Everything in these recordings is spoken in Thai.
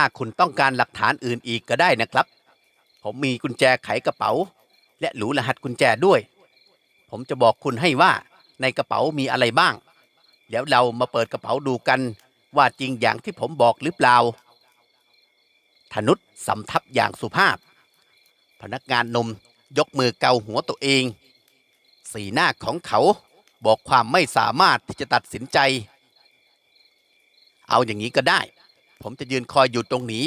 ถ้าคุณต้องการหลักฐานอื่นอีกก็ได้นะครับ ผมมีกุญแจไขกระเป๋า และหรูรหัสกุญแจด้วย ผมจะบอกคุณให้ว่าในกระเป๋ามีอะไรบ้าง แล้วเรามาเปิดกระเป๋าดูกัน ว่าจริงอย่างที่ผมบอกหรือเปล่าธนุษสำทับอย่างสุภาพ พนักงานนมยกมือเกาหัวตัวเอง สีหน้าของเขาบอกความไม่สามารถที่จะตัดสินใจ เอาอย่างนี้ก็ได้ ผมจะยืนคอยอยู่ตรงนี้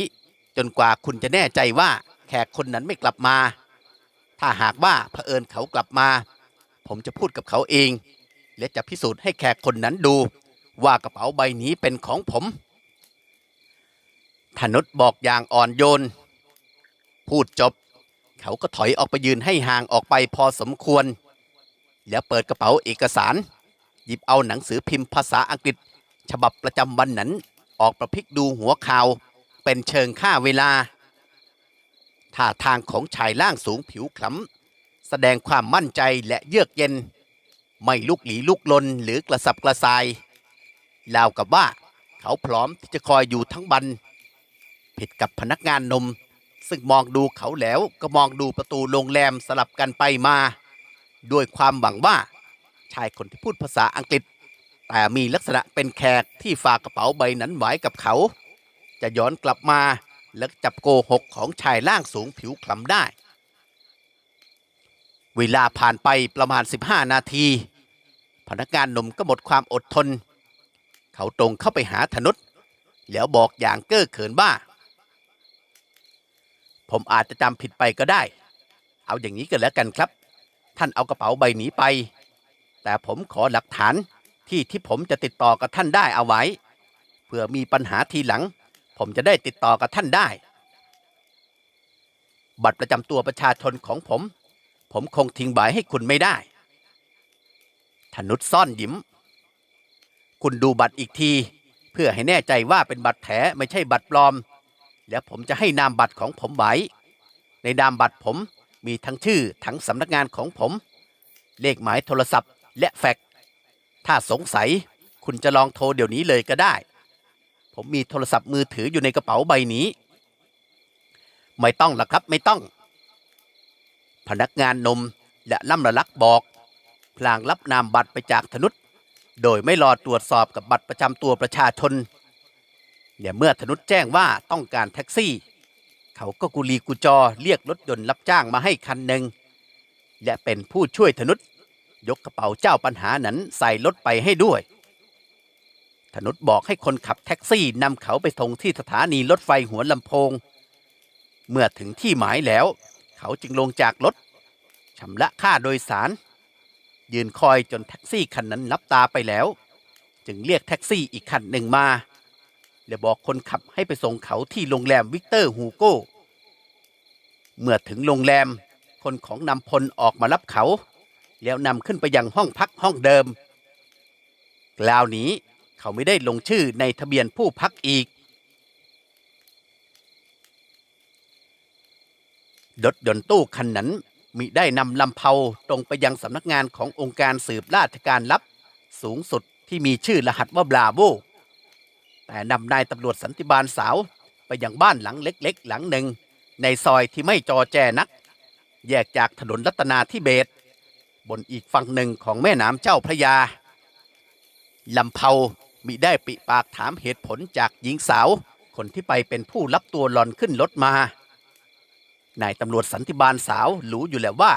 จนกว่าคุณจะแน่ใจว่าแขกคนนั้นไม่กลับมา ถ้าหากว่าเผอิญเขากลับมา ผมจะพูดกับเขาเอง และจะพิสูจน์ให้แขกคนนั้นดู ว่ากระเป๋าใบนี้เป็นของผมธนุษบอกอย่างอ่อนโยน พูดจบ เขาก็ถอยออกไปยืนให้ห่างออกไปพอสมควร แล้วเปิดกระเป๋าเอกสาร หยิบเอาหนังสือพิมพ์ภาษาอังกฤษ ฉบับประจำวันนั้น ออกประพิกดูหัวข่าวเป็นเชิงค่าเวลาท่าทางของชายล่างสูงผิวคล้ำแสดงความมั่นใจและเยือกเย็น ไม่ลุกหลีลุกลนหรือกระสับกระส่ายราวกับว่าเขาพร้อมที่จะคอยอยู่ทั้งบัน ผิดกับพนักงานนม ซึ่งมองดูเขาแล้วก็มองดูประตูโรงแรมสลับกันไปมา ด้วยความหวังว่า ชายคนที่พูดภาษาอังกฤษ แต่มีลักษณะเป็นแขกที่ฝากกระเป๋าใบนั้นไว้กับเขา จะย้อนกลับมาและจับโกหกของชายล่างสูงผิวคล้ำได้ เวลาผ่านไปประมาณ 15 นาที พนักงานหนุ่มก็หมดความอดทน เขาตรงเข้าไปหาธนุษแล้วบอกอย่างเก้อเขินว่า ผมอาจจะจำผิดไปก็ได้ เอาอย่างนี้ก็แล้วกันครับ ท่านเอากระเป๋าใบนี้ไป แต่ผมขอหลักฐาน ที่ที่ผมจะติดต่อกับท่านได้เอาไว้ เพื่อมีปัญหาทีหลัง ผมจะได้ติดต่อกับท่านได้ บัตรประจำตัวประชาชนของผม ผมคงทิ้งไว้ให้คุณไม่ได้ธนุษซ่อนยิ้ม คุณดูบัตรอีกที เพื่อให้แน่ใจว่าเป็นบัตรแท้ไม่ใช่บัตรปลอม แล้วผมจะให้นามบัตรของผมไว้ในนามบัตรผมมีทั้งชื่อทั้งสำนักงานของผม เลขหมายโทรศัพท์ และแฟกซ์ ถ้าสงสัยคุณจะลองโทรเดี๋ยวนี้เลยก็ได้ ผมมีโทรศัพท์มือถืออยู่ในกระเป๋าใบนี้ ไม่ต้องละครับไม่ต้อง พนักงานนมและล่ำละลักบอกพลางรับนามบัตรไปจากธนุษโดยไม่รอตรวจสอบกับบัตรประจำตัวประชาชนและเมื่อธนุษแจ้งว่าต้องการแท็กซี่ เขาก็กุลีกุจอเรียกรถยนต์รับจ้างมาให้คันหนึ่งและเป็นผู้ช่วยธนุษ ยกกระเป๋าเจ้าปัญหานั้นใส่รถไปให้ด้วย ธนุษบอกให้คนขับแท็กซี่นำเขาไปส่งที่สถานีรถไฟหัวลำโพง เมื่อถึงที่หมายแล้ว เขาจึงลงจากรถชำระค่าโดยสาร ยืนคอยจนแท็กซี่คันนั้นลับตาไปแล้ว จึงเรียกแท็กซี่อีกคันหนึ่งมาและบอกคนขับให้ไปส่งเขาที่โรงแรมวิกเตอร์ฮูโก้ เมื่อถึงโรงแรม คนของนำพลออกมารับเขา แล้วนำขึ้นไปยังห้องพักห้องเดิมคราวนี้เขาไม่ได้ลงชื่อในทะเบียนผู้พักอีกรถยนต์ตู้คันนั้นมิได้นำลำเพาตรงไปยังสำนักงานขององค์การสืบราชการลับ สูงสุดที่มีชื่อรหัสว่าบราโวแต่นำนายตำรวจสันติบาลสาวไปยังบ้านหลังเล็ก ๆ หลังหนึ่ง ในซอยที่ไม่จอแจนัก แยกจากถนนรัตนาธิเบศร บนอีกฝั่งหนึ่งของแม่น้ำเจ้าพระยาลำเพามิได้ปิปากถามเหตุผลจากหญิงสาว คนที่ไปเป็นผู้รับตัวหลอนขึ้นรถมา นายตำรวจสันติบาลสาวรู้อยู่แล้วว่า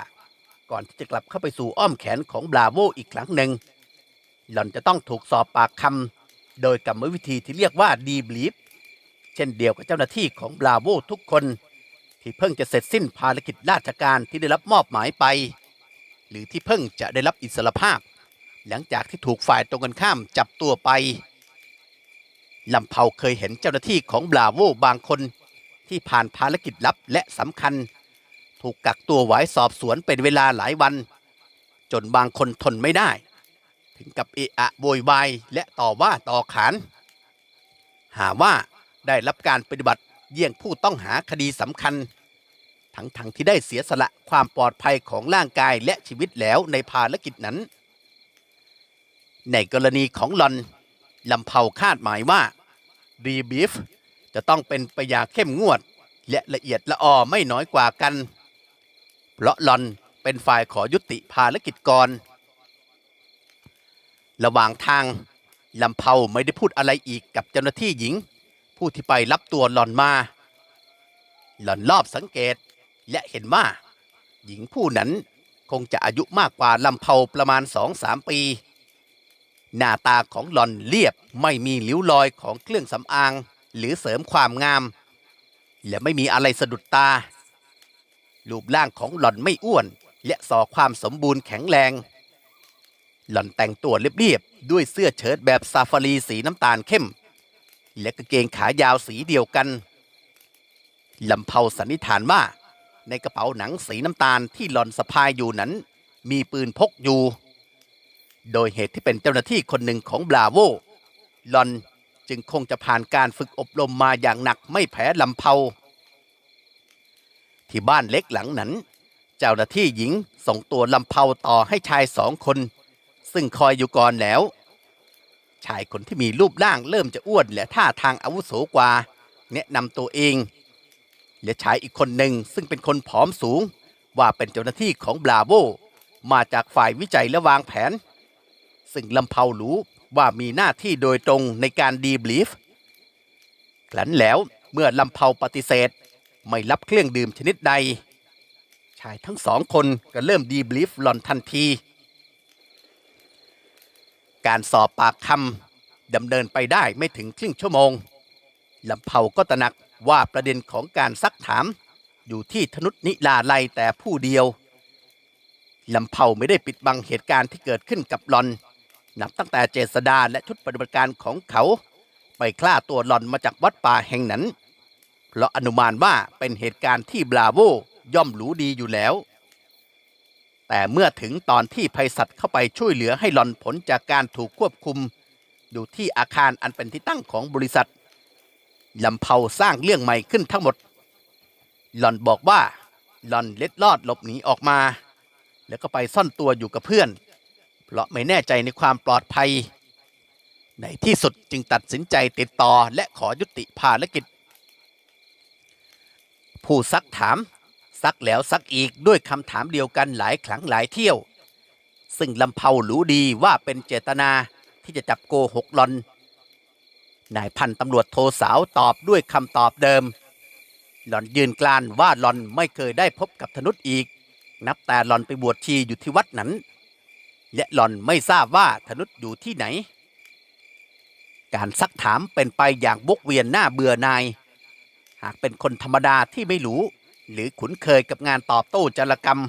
ก่อนที่จะกลับเข้าไปสู่อ้อมแขนของบราโวอีกครั้งหนึ่ง หล่อนจะต้องถูกสอบปากคำโดยกรรมวิธีที่เรียกว่าดีบลีฟเช่นเดียวกับเจ้าหน้าที่ของบราโวทุกคน ที่เพิ่งจะเสร็จสิ้นภารกิจราชการที่ได้รับมอบหมายไป หรือที่เพิ่งจะได้รับอิสรภาพ หลังจากที่ถูกฝ่ายตรงกันข้ามจับตัวไปลำเผาเคยเห็นเจ้าหน้าที่ของบราโวบางคน ที่ผ่านภารกิจลับและสำคัญ ถูกกักตัวไว้สอบสวนเป็นเวลาหลายวัน จนบางคนทนไม่ได้ ถึงกับเอะอะโวยวายและต่อว่าต่อขาน หาว่าได้รับการปฏิบัติเยี่ยงผู้ต้องหาคดีสำคัญ ทั้งๆทที่ได้เสียสละความปลอดภัยของร่างกายและชีวิตแล้วในภารกิจนั้น ในกรณีของหลอนลำเผาคาดหมายว่ารีบีฟจะต้องเป็นไปยาเข้มงวด และละเอียดละออไม่น้อยกว่ากัน เพราะหลอนเป็นฝ่ายขอยุติภารกิจก่อน ระหว่างทางลำเพาไม่ได้พูดอะไรอีกกับเจ้าหน้าที่หญิง ผู้ที่ไปรับตัวหลอนมา หลอนรอบสังเกต และเห็นว่า หญิงผู้นั้นคงจะอายุมากกว่าลำเพาประมาณสองสามปี หน้าตาของหลอนเรียบไม่มีริ้วรอยของเครื่องสำอาง หรือเสริมความงาม และไม่มีอะไรสะดุดตา รูปร่างของหล่อนไม่อ้วน และสอความสมบูรณ์แข็งแรง หล่อนแต่งตัวเรียบๆด้วยเสื้อเชิ้ตแบบซาฟารีสีน้ำตาลเข้ม และกางเกงขายาวสีเดียวกันลำเพาสันนิษฐานว่า ในกระเป๋าหนังสีน้ำตาลที่หลอนสะพายอยู่นั้น มีปืนพกอยู่ โดยเหตุที่เป็นเจ้าหน้าที่คนหนึ่งของบราโวหลอนจึงคงจะผ่านการฝึกอบรมมาอย่างหนักไม่แพ้ลำเพาที่บ้านเล็กหลังนั้น เจ้าหน้าที่หญิงส่งตัวลำเพาต่อให้ชายสองคน ซึ่งคอยอยู่ก่อนแล้ว ชายคนที่มีรูปร่างเริ่มจะอ้วนและท่าทางอาวุโสกว่า แนะนำตัวเอง และชายอีกคนหนึ่งซึ่งเป็นคนผอมสูง ว่าเป็นเจ้าหน้าที่ของบราโวมาจากฝ่ายวิจัยและวางแผน ซึ่งลำเพารู้ว่ามีหน้าที่โดยตรงในการดีบลีฟครั้นแล้วเมื่อลำเพาปฏิเสธ ไม่รับเครื่องดื่มชนิดใด ชายทั้งสองคนก็เริ่มดีบลีฟหลอนทันที การสอบปากคำดำเนินไปได้ไม่ถึงครึ่งชั่วโมงลำเพาก็ตระหนัก ว่าประเด็นของการซักถามอยู่ที่ธนุษนิลาไลแต่ผู้เดียวลำเพาไม่ได้ปิดบังเหตุการณ์ที่เกิดขึ้นกับหลอน นับตั้งแต่เจษดาและชุดปฏิบัติการของเขา ไปคล่าตัวหลอนมาจากวัดป่าแห่งนั้น เพราะอนุมานว่าเป็นเหตุการณ์ที่บราโวย่อมรู้ดีอยู่แล้ว แต่เมื่อถึงตอนที่ไพศาลเข้าไปช่วยเหลือให้หลอนผลจากการถูกควบคุม อยู่ที่อาคารอันเป็นที่ตั้งของบริษัท ลำเพาสร้างเรื่องใหม่ขึ้นทั้งหมด หลอนบอกว่า หลอนเล็ดลอดหลบหนีออกมา แล้วก็ไปซ่อนตัวอยู่กับเพื่อน เพราะไม่แน่ใจในความปลอดภัย ในที่สุดจึงตัดสินใจติดต่อและขอยุติภารกิจ ผู้ซักถาม ซักแล้วซักอีกด้วยคำถามเดียวกันหลายครั้งหลายเที่ยว ซึ่งลำเพารู้ดีว่าเป็นเจตนาที่จะจับโกหกหลอน นายพันตำรวจโทสาวตอบด้วยคำตอบเดิม หล่อนยืนกลานว่าหล่อนไม่เคยได้พบกับธนุษอีก นับแต่หล่อนไปบวชชีอยู่ที่วัดนั้น และหล่อนไม่ทราบว่าธนุษอยู่ที่ไหน การซักถามเป็นไปอย่างบกเวียนหน้าเบื่อนาย หากเป็นคนธรรมดาที่ไม่รู้ หรือคุ้นเคยกับงานตอบโต้จารกรรม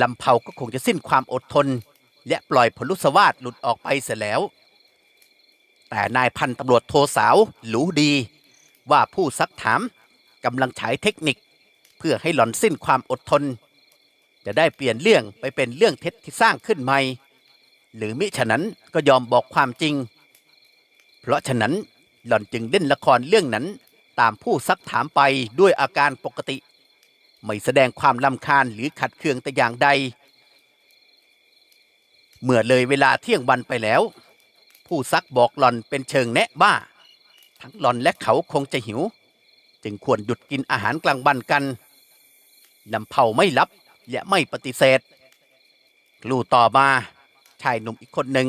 ลำเพาก็คงจะสิ้นความอดทน และปล่อยพลุสวาดหลุดออกไปเสียแล้ว แต่นายพันตำรวจโทสาวรู้ดี ว่าผู้ซักถามกำลังใช้เทคนิค เพื่อให้หล่อนสิ้นความอดทน จะได้เปลี่ยนเรื่องไปเป็นเรื่องเท็จที่สร้างขึ้นใหม่ หรือมิฉะนั้นก็ยอมบอกความจริง เพราะฉะนั้นหล่อนจึงเล่นละครเรื่องนั้นตามผู้ซักถามไปด้วยอาการปกติ ไม่แสดงความลำคาญหรือขัดเคืองแต่อย่างใด เมื่อเลยเวลาเที่ยงวันไปแล้ว ผู้ซักบอกหล่อนเป็นเชิงแนะว่าทั้งหล่อนและเขาคงจะหิว จึงควรหยุดกินอาหารกลางวันกันลำเผาไม่รับและไม่ปฏิเสธกลู่ต่อมาชายหนุ่มอีกคนหนึ่ง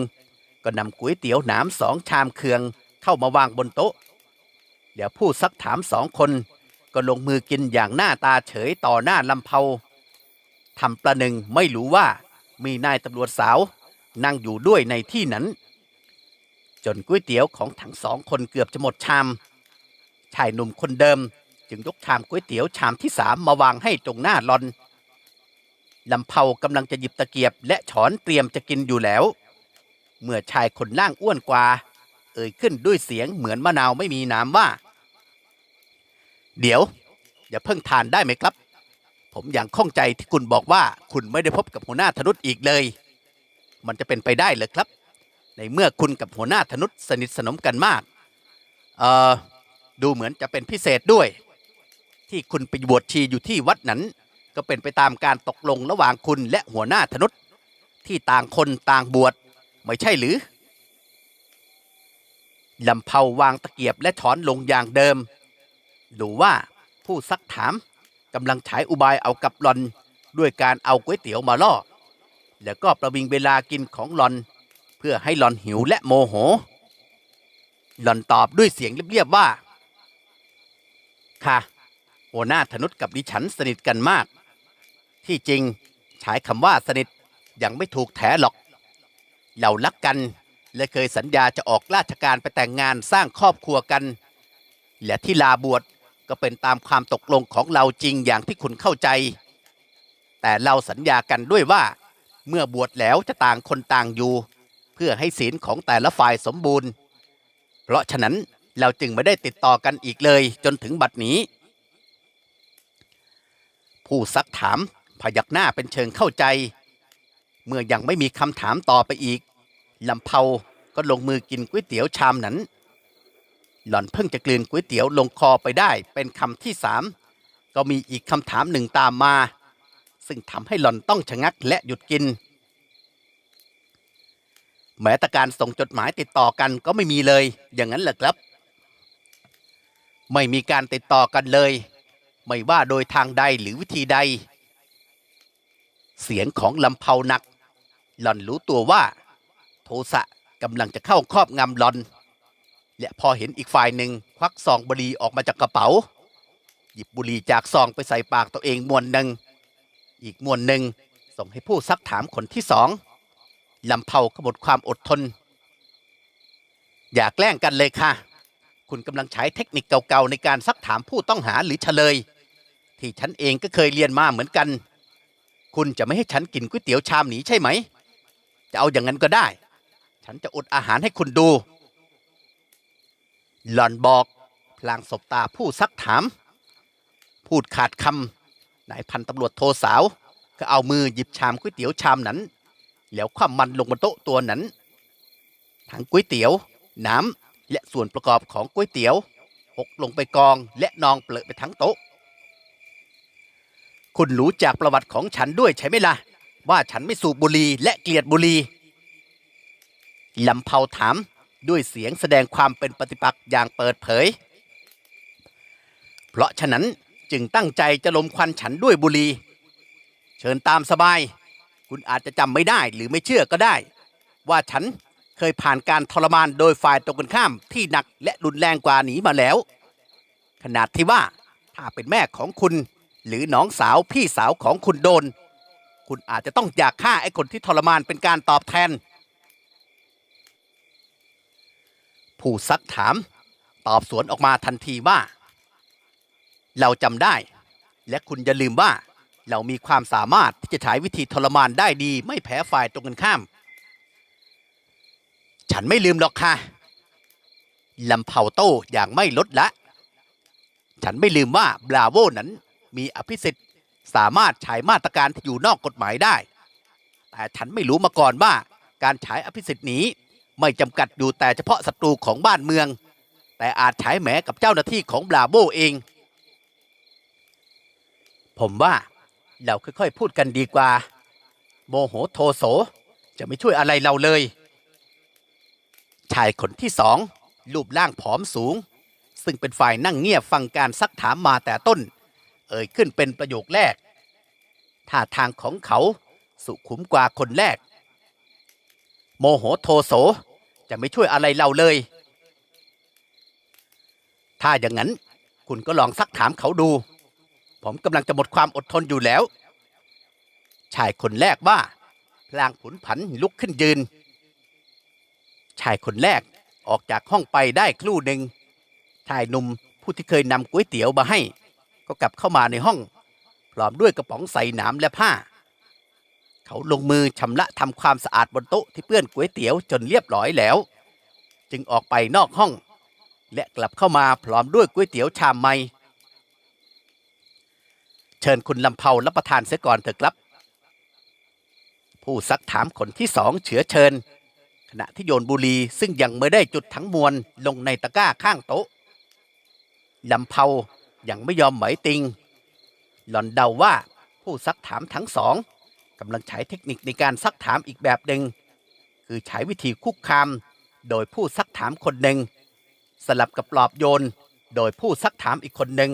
ก็นำก๋วยเตี๋ยวหนามสองชามเคืองเข้ามาวางบนโต๊ะเดี๋ยวผู้ซักถามสองคนก็ลงมือกินอย่างหน้าตาเฉยต่อหน้าลำเผาทำประหนึ่งไม่รู้ว่ามีนายตำรวจสาว นั่งอยู่ด้วยในที่นั้น จนก๋วยเตี๋ยวของทั้งสองคนเกือบจะหมดชาม ชายหนุ่มคนเดิม จึงยกชามก๋วยเตี๋ยวชามที่สามมาวางให้ตรงหน้าหลอนลำเผากำลังจะหยิบตะเกียบ และช้อนเตรียมจะกินอยู่แล้ว เมื่อชายคนล่างอ้วนกว่า เอ่ยขึ้นด้วยเสียงเหมือนมะนาวไม่มีน้ำว่า เดี๋ยว อย่าเพิ่งทานได้ไหมครับ ผมอย่างข้องใจที่คุณบอกว่าคุณไม่ได้พบกับหัวหน้าธนุษอีกเลย มันจะเป็นไปได้หรือครับ ในเมื่อคุณกับหัวหน้าธนุษสนิทสนมกันมากเอ่อดูเหมือนจะเป็นพิเศษด้วย ที่คุณไปบวชชีอยู่ที่วัดนั้น ก็เป็นไปตามการตกลงระหว่างคุณและหัวหน้าธนุษที่ต่างคนต่างบวชไม่ใช่หรือลำเผาวางตะเกียบและถอนลงอย่างเดิมดูว่าผู้ซักถามกำลังใช้อุบายเอากับหลอน ด้วยการเอาก๋วยเตี๋ยวมาล่อ แล้วก็ประวิงเวลากินของหลอน พื่อให้หลอนหิวและโมโห หลอนตอบด้วยเสียงเรียบๆว่า ค่ะ หัวหน้าธนุษกับดิฉันสนิทกันมาก ที่จริงใช้คำว่าสนิทยังไม่ถูกแถหรอก เรารักกันและเคยสัญญาจะออกราชการไปแต่งงานสร้างครอบครัวกัน และที่ลาบวชก็เป็นตามความตกลงของเราจริงอย่างที่คุณเข้าใจ แต่เราสัญญากันด้วยว่า เมื่อบวชแล้วจะต่างคนต่างอยู่ พื่อให้ศีลของแต่ละฝ่ายสมบูรณ์ เพราะฉะนั้นเราจึงไม่ได้ติดต่อกันอีกเลยจนถึงบัดนี้ ผู้ซักถามพยักหน้าเป็นเชิงเข้าใจ เมื่อยังไม่มีคำถามต่อไปอีกลำเพาก็ลงมือกินก๋วยเตี๋ยวชามนั้น หล่อนเพิ่งจะกลืนก๋วยเตี๋ยวลงคอไปได้เป็นคำที่สามก็มีอีกคำถามหนึ่งตามมา ซึ่งทำให้หล่อนต้องชะงักและหยุดกิน แม้แต่การส่งจดหมายติดต่อกันก็ไม่มีเลย อย่างนั้นเหรอครับ ไม่มีการติดต่อกันเลย ไม่ว่าโดยทางใดหรือวิธีใด เสียงของลำเพาหนัก หล่อนรู้ตัวว่า โทสะกำลังจะเข้าครอบงำหล่อน และพอเห็นอีกฝ่ายหนึ่งควักซองบุหรี่ออกมาจากกระเป๋า หยิบบุหรี่จากซองไปใส่ปากตัวเองมวนหนึ่งอีกมวนหนึ่งส่งให้ผู้ซักถามคนที่สอง ลำเพาก็หมดความอดทน อย่าแกล้งกันเลยค่ะ คุณกำลังใช้เทคนิคเก่าๆในการซักถามผู้ต้องหาหรือเฉลย ที่ฉันเองก็เคยเรียนมาเหมือนกัน คุณจะไม่ให้ฉันกินก๋วยเตี๋ยวชามนี้ใช่ไหม จะเอาอย่างนั้นก็ได้ ฉันจะอดอาหารให้คุณดู หล่อนบอกพลางสบตาผู้ซักถาม พูดขาดคำนายพันตำรวจโทสาว ก็เอามือหยิบชามก๋วยเตี๋ยวชามนั้น แล้วคว่ำมันลงบนโต๊ะตัวนั้น ทั้งก๋วยเตี๋ยว น้ำและส่วนประกอบของก๋วยเตี๋ยวหกลงไปกองและนองเปลือไปทั้งโต๊ะ คุณรู้จากประวัติของฉันด้วยใช่ไหมล่ะ ว่าฉันไม่สูบบุหรี่และเกลียดบุหรี่ลำเพาถามด้วยเสียงแสดงความเป็นปฏิปักษ์อย่างเปิดเผย เพราะฉะนั้นจึงตั้งใจจะลมควันฉันด้วยบุหรี่เชิญตามสบาย คุณอาจจะจำไม่ได้หรือไม่เชื่อก็ได้ ว่าฉันเคยผ่านการทรมานโดยฝ่ายตรงกันข้ามที่หนักและรุนแรงกว่านี้มาแล้ว ขนาดที่ว่าถ้าเป็นแม่ของคุณ หรือน้องสาวพี่สาวของคุณโดน คุณอาจจะต้องอยากฆ่าไอ้คนที่ทรมานเป็นการตอบแทน ผู้ซักถาม ตอบสวนออกมาทันทีว่า เราจำได้ และคุณอย่าลืมว่า เรามีความสามารถที่จะใช้วิธีทรมานได้ดี ไม่แพ้ฝ่ายตรงกันข้าม ฉันไม่ลืมหรอกค่ะลำเผาโต้อย่างไม่ลดละ ฉันไม่ลืมว่าบราโวนั้นมีอภิสิทธิ์สามารถใช้มาตรการที่อยู่นอกกฎหมายได้ แต่ฉันไม่รู้มาก่อนว่าการใช้อภิสิทธิ์นี้ไม่จำกัดอยู่แต่เฉพาะศัตรูของบ้านเมือง แต่อาจใช้แหมกับเจ้าหน้าที่ของบราโวเอง ผมว่า เราค่อยๆพูดกันดีกว่า โมโหโทโสจะไม่ช่วยอะไรเราเลย ชายคนที่สองรูปร่างผอมสูง ซึ่งเป็นฝ่ายนั่งเงียบฟังการซักถามมาแต่ต้น เอ่ยขึ้นเป็นประโยคแรกท่าทางของเขาสุขุมกว่าคนแรก โมโหโทโสจะไม่ช่วยอะไรเราเลย ถ้าอย่างนั้น คุณก็ลองซักถามเขาดู ผมกำลังจะหมดความอดทนอยู่แล้ว ชายคนแรกว่าพลางผุนผันลุกขึ้นยืน ชายคนแรกออกจากห้องไปได้ครู่หนึ่งชายหนุ่มผู้ที่เคยนำก๋วยเตี๋ยวมาให้ ก็กลับเข้ามาในห้อง พร้อมด้วยกระป๋องใส่น้ำและผ้า เขาลงมือชำระทำความสะอาดบนโต๊ะที่เปื้อนก๋วยเตี๋ยวจนเรียบร้อยแล้ว จึงออกไปนอกห้อง และกลับเข้ามาพร้อมด้วยก๋วยเตี๋ยวชามใหม่ เชิญคุณลำเพารับประทานเสียก่อนเถอะครับ ผู้ซักถามคนที่สองเฉือเชิญ ขณะที่โยนบุรีซึ่งยังไม่ได้จุดทั้งมวลลงในตะกร้าข้างโต๊ะลำเพายังไม่ยอมไหวติง หล่อนเดาว่าผู้ซักถามทั้งสองกำลังใช้เทคนิคในการซักถามอีกแบบหนึ่งคือใช้วิธีคุกคาม โดยผู้ซักถามคนหนึ่ง สลับกับปลอบโยน โดยผู้ซักถามอีกคนหนึ่ง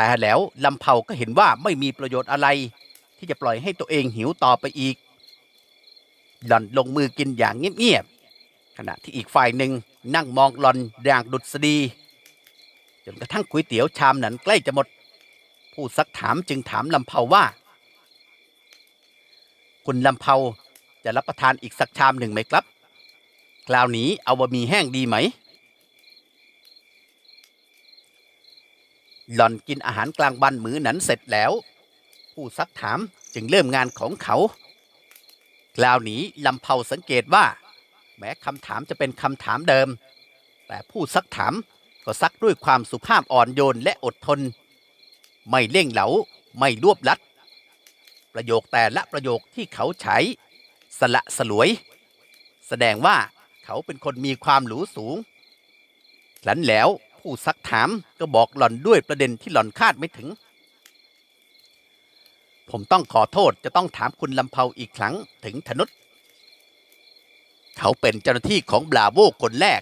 แต่แล้วลำเผาก็เห็นว่าไม่มีประโยชน์อะไร ที่จะปล่อยให้ตัวเองหิวต่อไปอีก หล่อนลงมือกินอย่างเงียบๆขณะที่อีกฝ่ายหนึ่งนั่งมองหล่อนอย่างดุษฎีจนกระทั่งก๋วยเตี๋ยวชามนั้นใกล้จะหมด ผู้ซักถามจึงถามลำเผาว่า คุณลำเผาจะรับประทานอีกสักชามหนึ่งไหมครับ คราวนี้เอาบะหมี่แห้งดีไหม หล่อนกินอาหารกลางวันมื้อนั้นเสร็จแล้ว ผู้ซักถามจึงเริ่มงานของเขา คราวนี้ลำเผาสังเกตว่า แม้คำถามจะเป็นคำถามเดิม แต่ผู้ซักถามก็ซักด้วยความสุภาพอ่อนโยนและอดทน ไม่เล่งเหลาไม่รวบลัด ประโยคแต่ละประโยคที่เขาใช้ สละสลวย แสดงว่าเขาเป็นคนมีความหรูสูงครั้นแล้ว ผู้ซักถามก็บอกหล่อนด้วยประเด็นที่หล่อนคาดไม่ถึง ผมต้องขอโทษจะต้องถามคุณลำเภาอีกครั้งถึงธนุษเขาเป็นเจ้าหน้าที่ของบลาโวคนแรก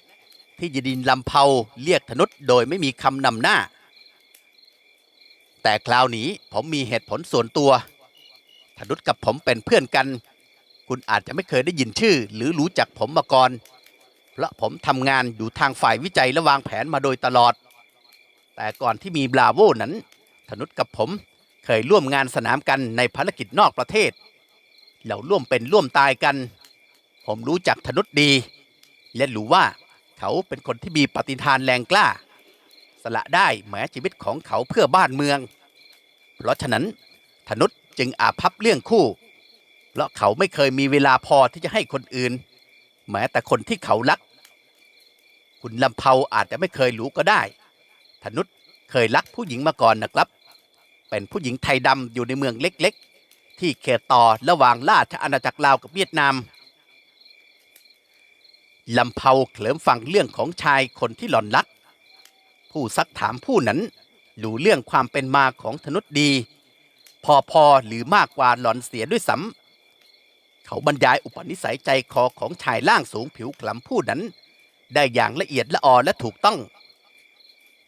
ที่ยดินลำเภาเรียกธนุษโดยไม่มีคำนำหน้า แต่คราวนี้ผมมีเหตุผลส่วนตัว ธนุษกับผมเป็นเพื่อนกัน คุณอาจจะไม่เคยได้ยินชื่อ หรือรู้จักผมมาก่อน เพราะผมทำงานอยู่ทางฝ่ายวิจัยและวางแผนมาโดยตลอด แต่ก่อนที่มีบลาโวนั้น ธนุษกับผมเคยร่วมงานสนามกันในภารกิจนอกประเทศ เราร่วมเป็นร่วมตายกัน ผมรู้จักธนุษดี และรู้ว่าเขาเป็นคนที่มีปฏิทานแรงกล้า สละได้แม้ชีวิตของเขาเพื่อบ้านเมือง เพราะฉะนั้นธนุษจึงอาภัพเรื่องคู่ เพราะเขาไม่เคยมีเวลาพอที่จะให้คนอื่น แม้แต่คนที่เขารัก คุณลำเภาอาจจะไม่เคยรู้ก็ได้ธนุษเคยรักผู้หญิงมาก่อนนะครับ เป็นผู้หญิงไทยดำอยู่ในเมืองเล็กๆ ที่เขตต่อระหว่างราชอาณาจักรลาวกับเวียดนามลำเภาเคลิมฟังเรื่องของชายคนที่หล่อนรัก ผู้ซักถามผู้นั้นรู้เรื่องความเป็นมาของธนุษดี พอพอหรือมากกว่าหล่อนเสียด้วยซ้ำ เขาบรรยายอุปนิสัยใจคอของชายล่างสูงผิวคล้ำผู้นั้น ได้อย่างละเอียดละออและถูกต้อง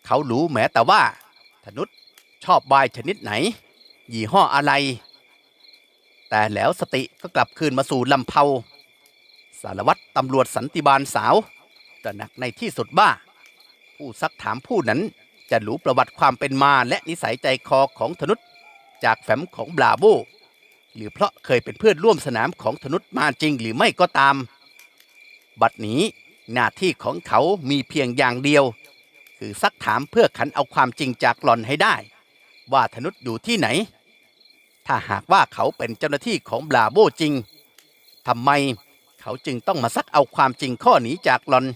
เขารู้แม้แต่ว่าธนุษชอบวายชนิดไหน ยี่ห้ออะไร แต่แล้วสติก็กลับคืนมาสู่ลำเภาสารวัตรตำรวจสันติบาลสาวตระหนักในที่สุดว่า ผู้ซักถามผู้นั้นจะรู้ประวัติความเป็นมาและนิสัยใจคอของธนุษจากแฟ้มของบลาโบ หรือเพราะเคยเป็นเพื่อนร่วมสนามของธนุษมาจริงหรือไม่ก็ตาม บัดนี้หน้าที่ของเขามีเพียงอย่างเดียว คือซักถามเพื่อขันเอาความจริงจากหล่อนให้ได้ ว่าธนุษอยู่ที่ไหน ถ้าหากว่าเขาเป็นเจ้าหน้าที่ของบลาโบจริงทำไมเขาจึงต้องมาซักเอาความจริงข้อนี้จากหลอน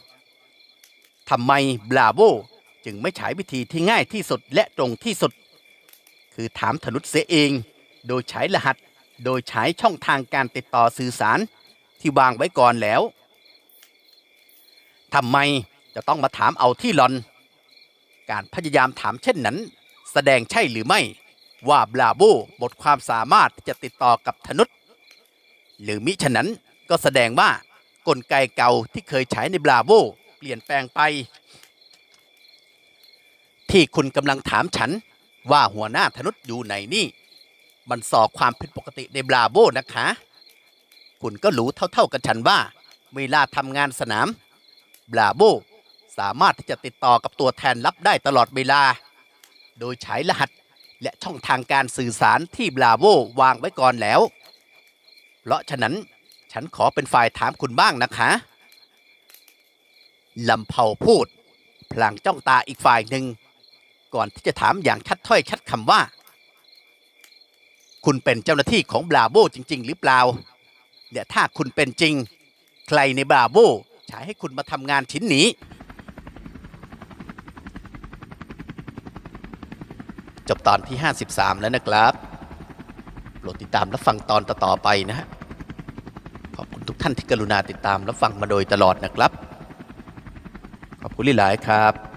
ทำไมบลาโวจึงไม่ใช้วิธีที่ง่ายที่สุดและตรงที่สุด คือถามธนุษเสียเอง โดยใช้รหัส โดยใช้ช่องทางการติดต่อสื่อสารที่วางไว้ก่อนแล้วทำไมจะต้องมาถามเอาที่หลอน การพยายามถามเช่นนั้น แสดงใช่หรือไม่ว่าบลาโวหมดความสามารถที่จะติดต่อกับธนุษหรือมิฉะนั้นก็แสดงว่ากลไกเก่าที่เคยใช้ในบราโวเปลี่ยนแปลงไป ที่คุณกำลังถามฉันว่าหัวหน้าธนุษอยู่ไหนนี่ มันสอความผิดปกติในบราโวนะคะ คุณก็รู้เท่าๆกันฉันว่าเวลาทำงานสนามบราโวสามารถที่จะติดต่อกับตัวแทนลับได้ตลอดเวลา โดยใช้รหัสและช่องทางการสื่อสารที่บราโววางไว้ก่อนแล้ว เพราะฉะนั้นฉันขอเป็นฝ่ายถามคุณบ้างนะคะลำเผาพูด พลางจ้องตาอีกฝ่ายหนึ่ง ก่อนที่จะถามอย่างชัดถ้อยชัดคำว่า คุณเป็นเจ้าหน้าที่ของบราโวจริง ๆ หรือเปล่าและถ้าคุณเป็นจริง ใครในบราโวใช้ให้คุณมาทำงานชิ้นนี้ จบตอนที่ 53 แล้วนะครับโปรดติดตามและฟังตอนต่อๆไปนะฮะขอบคุณทุกท่านที่กรุณาติดตามและฟังมาโดยตลอดนะครับ ขอบคุณหลายครับ